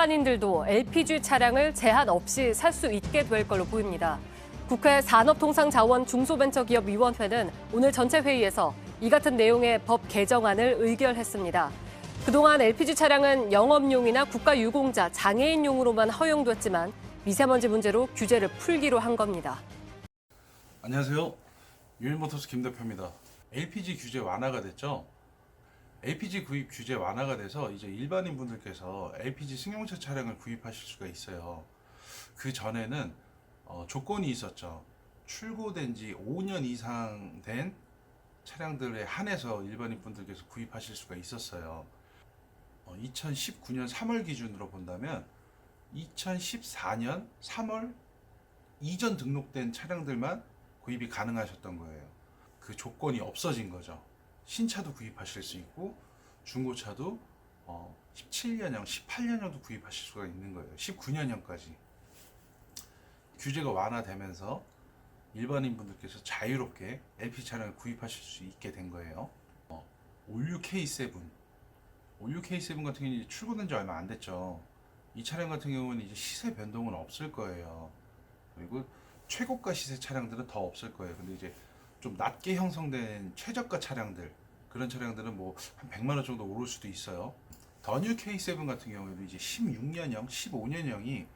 일반인들도 LPG 차량을 제한 없이 살 수 있게 될 걸로 보입니다. 국회 산업통상자원 중소벤처기업위원회는 오늘 전체 회의에서 이 같은 내용의 법 개정안을 의결했습니다. 그동안 LPG 차량은 영업용이나 국가유공자, 장애인용으로만 허용됐지만 미세먼지 문제로 규제를 풀기로 한 겁니다. 안녕하세요. 유일모터스 김 대표입니다. LPG 규제 완화가 됐죠? LPG 구입 규제 완화가 돼서 이제 일반인 분들께서 LPG 승용차 차량을 구입하실 수가 있어요. 그 전에는 어, 조건이 있었죠. 출고된 지 5년 이상 된 차량들에 한해서 일반인 분들께서 구입하실 수가 있었어요. 어, 2019년 3월 기준으로 본다면 2014년 3월 이전 등록된 차량들만 구입이 가능하셨던 거예요. 그 조건이 없어진 거죠. 신차도 구입하실 수 있고 중고차도 어, 17년형, 18년형도 구입하실 수가 있는 거예요. 19년형까지 규제가 완화되면서 일반인 분들께서 자유롭게 LP 차량을 구입하실 수 있게 된 거예요. 어, 올류 K7, 올류 K7 같은 경우는 출고된 지 얼마 안 됐죠. 이 차량 같은 경우는 이제 시세 변동은 없을 거예요. 그리고 최고가 시세 차량들은 더 없을 거예요. 근데 이제 좀 낮게 형성된 최저가 차량들 그런 차량들은 뭐 한 100만 원 정도 오를 수도 있어요. 더뉴 K7 같은 경우에도 이제 16년형, 15년형이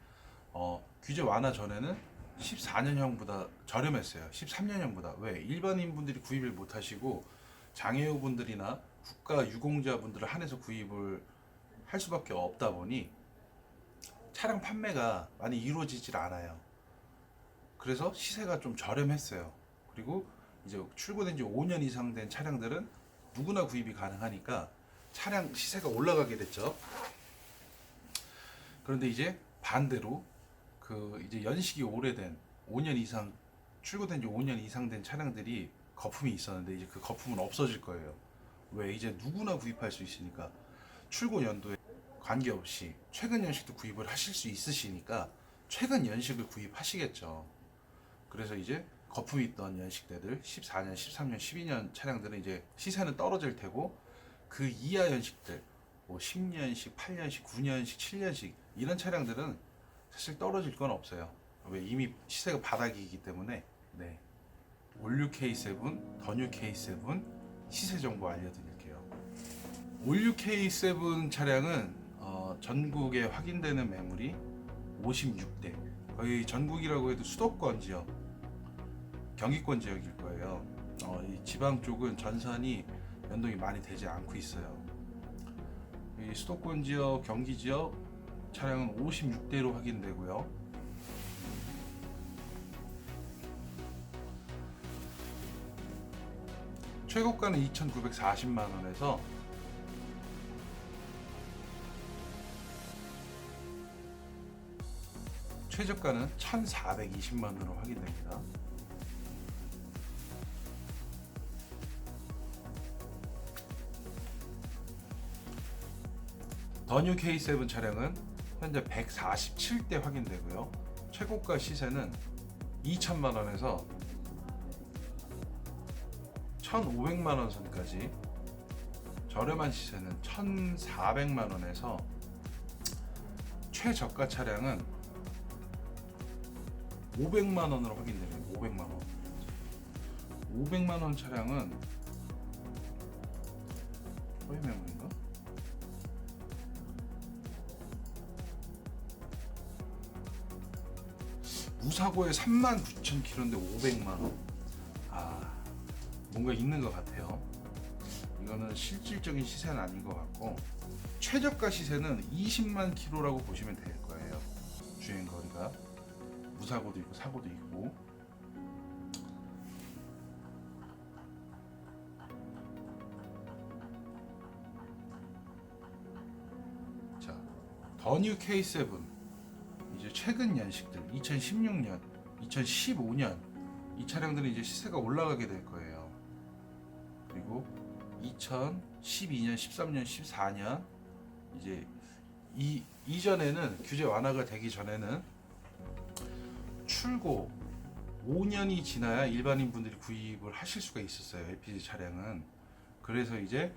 어, 규제 완화 전에는 14년형보다 저렴했어요. 13년형보다 왜 일반인 분들이 구입을 못 하시고 장애우 분들이나 국가 유공자 분들을 한해서 구입을 할 수밖에 없다 보니 차량 판매가 많이 이루어지질 않아요. 그래서 시세가 좀 저렴했어요. 그리고 이제 출고된 지 5년 이상 된 차량들은 누구나 구입이 가능하니까 차량 시세가 올라가게 됐죠. 그런데 이제 반대로 그 이제 연식이 오래된 5년 이상 출고된 지 5년 이상 된 차량들이 거품이 있었는데 이제 그 거품은 없어질 거예요. 왜 이제 누구나 구입할 수 있으니까 출고 연도에 관계없이 최근 연식도 구입을 하실 수 있으시니까 최근 연식을 구입하시겠죠. 그래서 이제 거품이 있던 연식대들 14년, 13년, 12년 차량들은 이제 시세는 떨어질 테고 그 이하 연식들 뭐 10년씩, 8년씩, 9년씩, 7년씩 이런 차량들은 사실 떨어질 건 없어요. 왜 이미 시세가 바닥이기 때문에 네. 올류 K7, 더뉴 K7 시세 정보 알려드릴게요. 올류 K7 차량은 어, 전국에 확인되는 매물이 56대 거의 전국이라고 해도 수도권 지역 경기권 지역일 거예요. 어, 이 지방 쪽은 전산이 연동이 많이 되지 않고 있어요. 이 수도권 지역, 경기 지역 차량은 56대로 확인되고요. 최고가는 2,940만 원에서 최저가는 1,420만 원으로 확인됩니다. 더뉴 K7 차량은 현재 147대 확인되고요. 최고가 시세는 2천만 원에서 1,500만 원 선까지 저렴한 시세는 1,400만 원에서 최저가 차량은 500만 원으로 확인됩니다. 500만 원. 500만 원 차량은 허위 매물인가? 무사고에 3만 9천 킬로인데 500만 원. 아, 뭔가 있는 것 같아요. 이거는 실질적인 시세는 아닌 것 같고 최저가 시세는 20만 킬로라고 보시면 될 거예요. 주행 거리가 무사고도 있고 사고도 있고. 자, 더뉴 K7 이제 최근 연식들 2016년, 2015년 이 차량들은 이제 시세가 올라가게 될 거예요. 그리고 2012년, 13년, 14년 이제 이 이전에는 규제 완화가 되기 전에는 출고 5년이 지나야 일반인 분들이 구입을 하실 수가 있었어요. LPG 차량은. 그래서 이제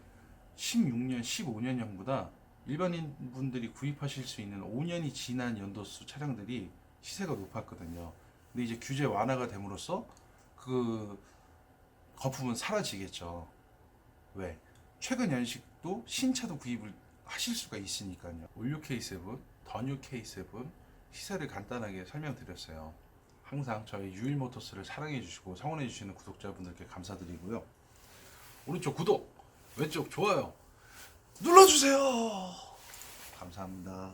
16년, 15년형보다 일반인 분들이 구입하실 수 있는 5년이 지난 연도수 차량들이 시세가 높았거든요. 근데 이제 규제 완화가 됨으로써 그 거품은 사라지겠죠. 왜? 최근 연식도 신차도 구입을 하실 수가 있으니까요. 올류 K7, 더뉴 K7 시세를 간단하게 설명드렸어요. 항상 저희 유일모터스를 사랑해 주시고 성원해 주시는 구독자분들께 감사드리고요. 오른쪽 구독, 왼쪽 좋아요 눌러주세요. 감사합니다.